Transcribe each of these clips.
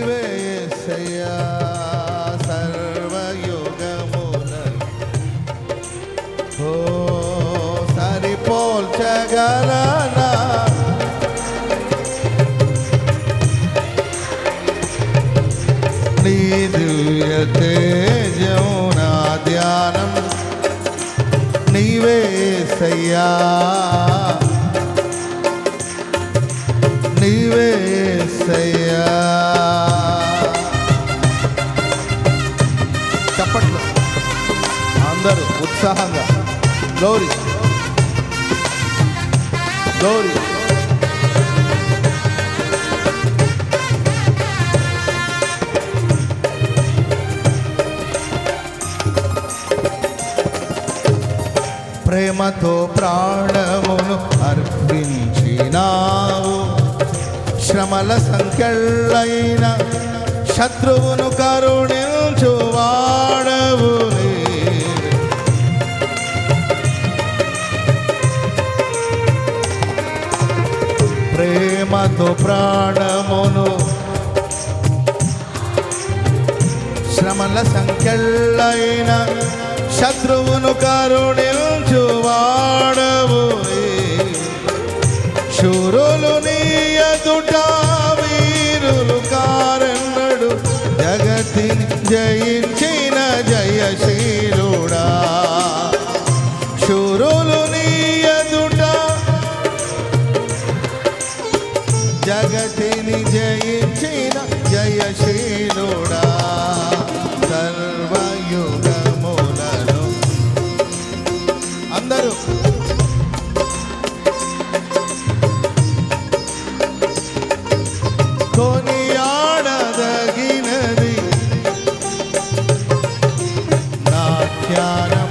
నీవే సయ్యా ఓ సరిపోల్చగలనా? నీ దివ్య తేజం నా ధ్యానం చప్పట్లు అందరూ ఉత్సాహంగా. గౌరి. గౌరి. ప్రేమతో ప్రాణమును అర్పించినావు. శ్రమల సంఖ్యలైన శత్రువును కరుణించు ప్రేమతో ప్రాణమును. శ్రమల సంఖ్యలైన శత్రువును కరుణించు వాడవు శూరులు నీ వీరులు కారన్నడు. జగతిని జయించి నా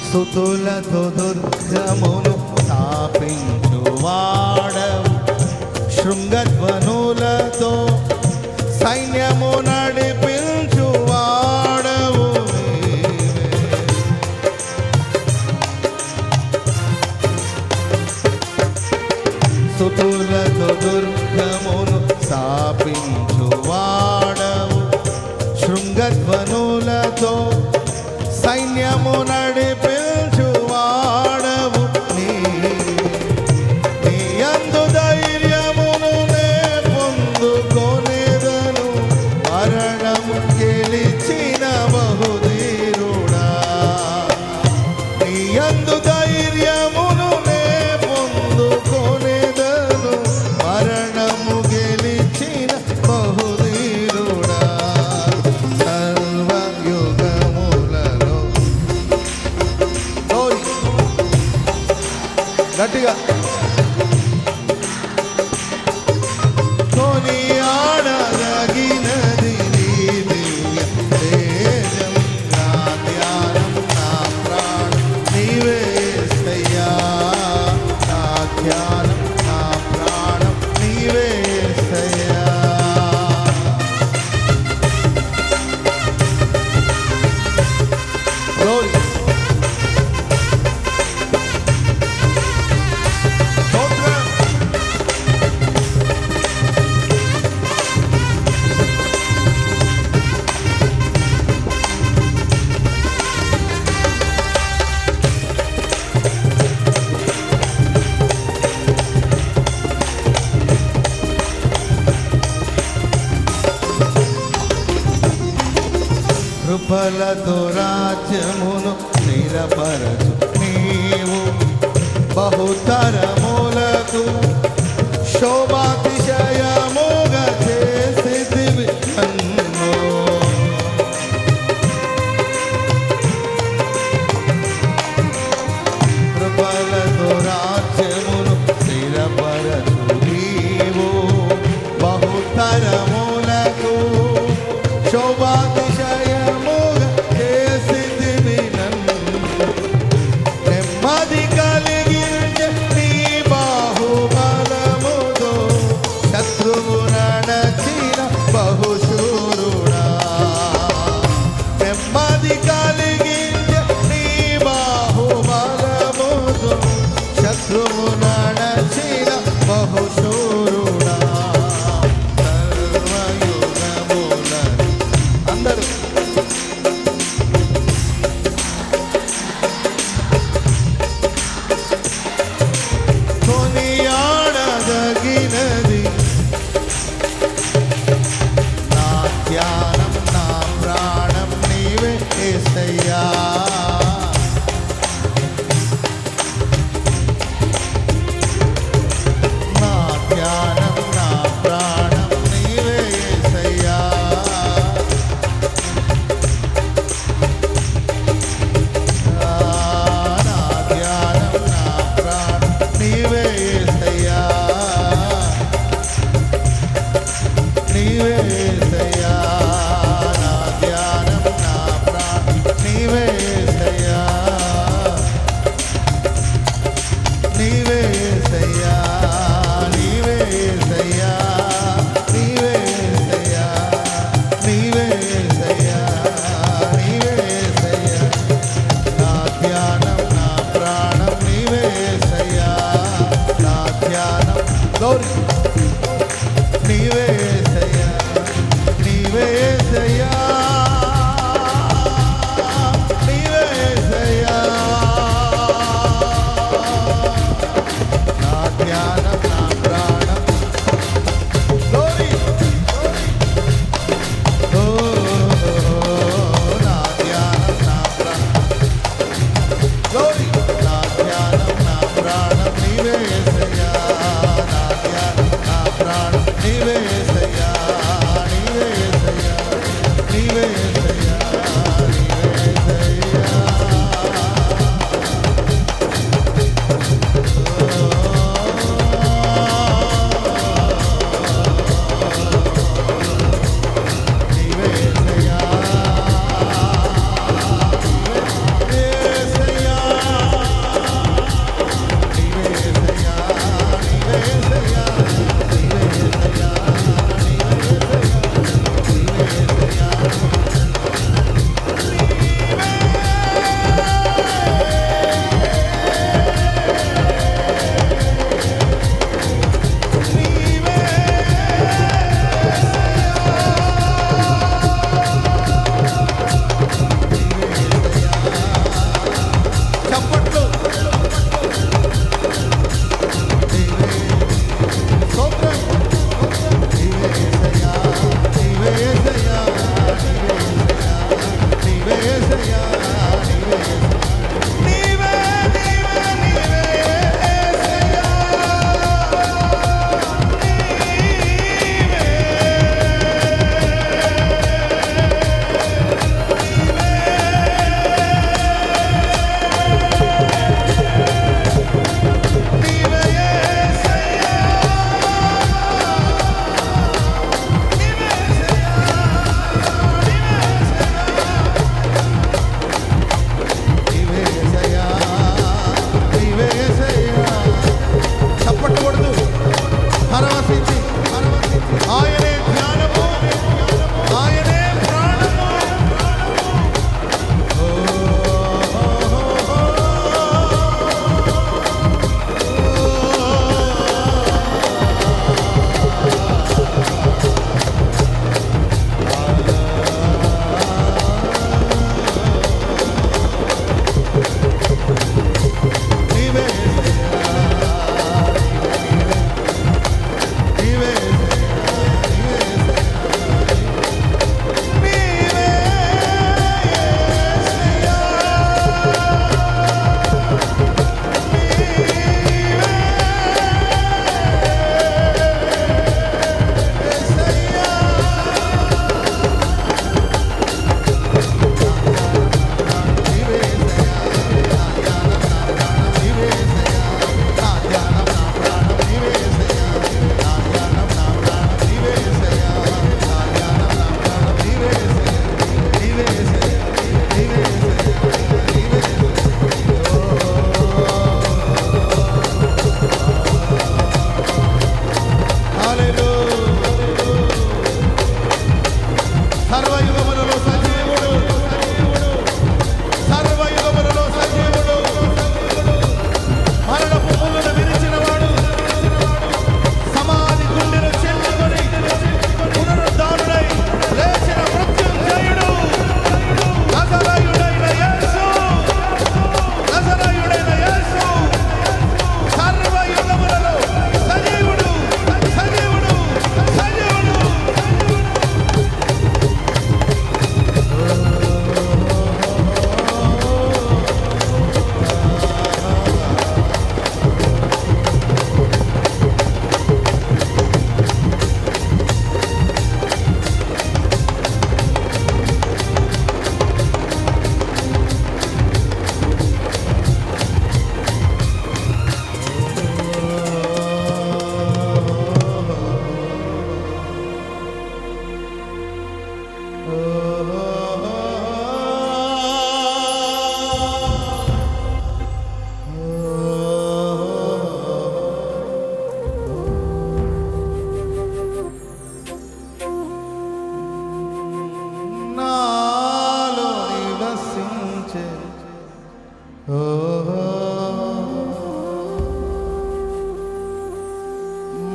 స్థుతులతో దుర్గమును స్థాపించు వాడవు శృంగధ్వనులతో సైన్యము స్థుతులతో దుర్గమును స్థాపించు కృపలతో రాజ్యమును నిరపరచు నీవు బహుతరములకు శోభాతి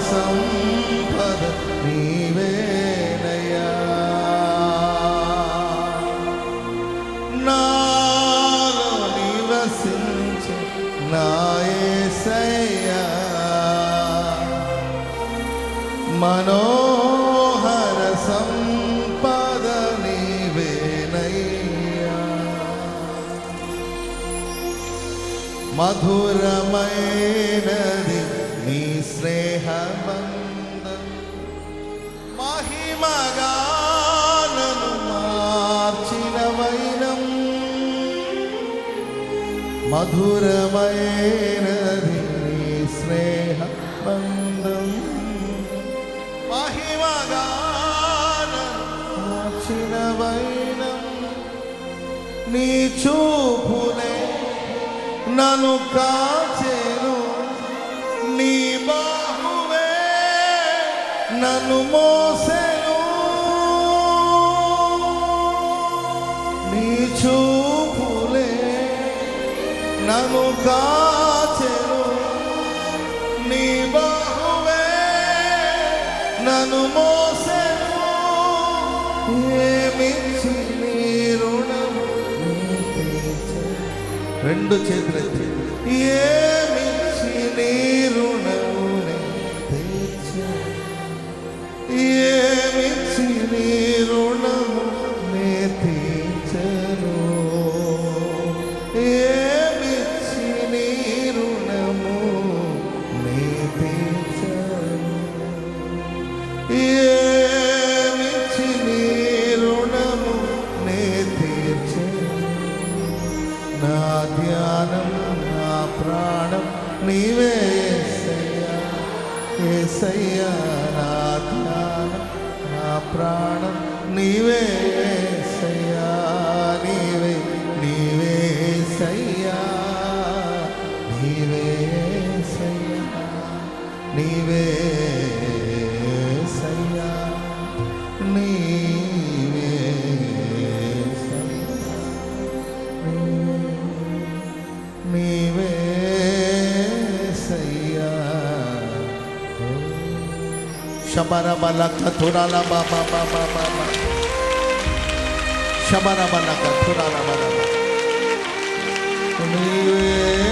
సంపద నీవేనయ్యా. నాలో నివసించే నాయసయ్యా మనోహర సంపద నీవేనయ్యా. మధురమైనది మధురమైనది స్నేహ బంధం మహిమగాన నీ చూపులే నన్ను కాచెను నీ బాహువే నన్ను మోసే నన్ను కాచెను నీ బాహువే నన్ను మోసెను. ఏమిచ్చి నీ రుణము? రెండు చేతులెత్తి. ఏ నా ప్రాణం શબારાબાલાકા થોરાલા બા બા બા બા બા બા શબારાબાલાકા થોરાલા બા બા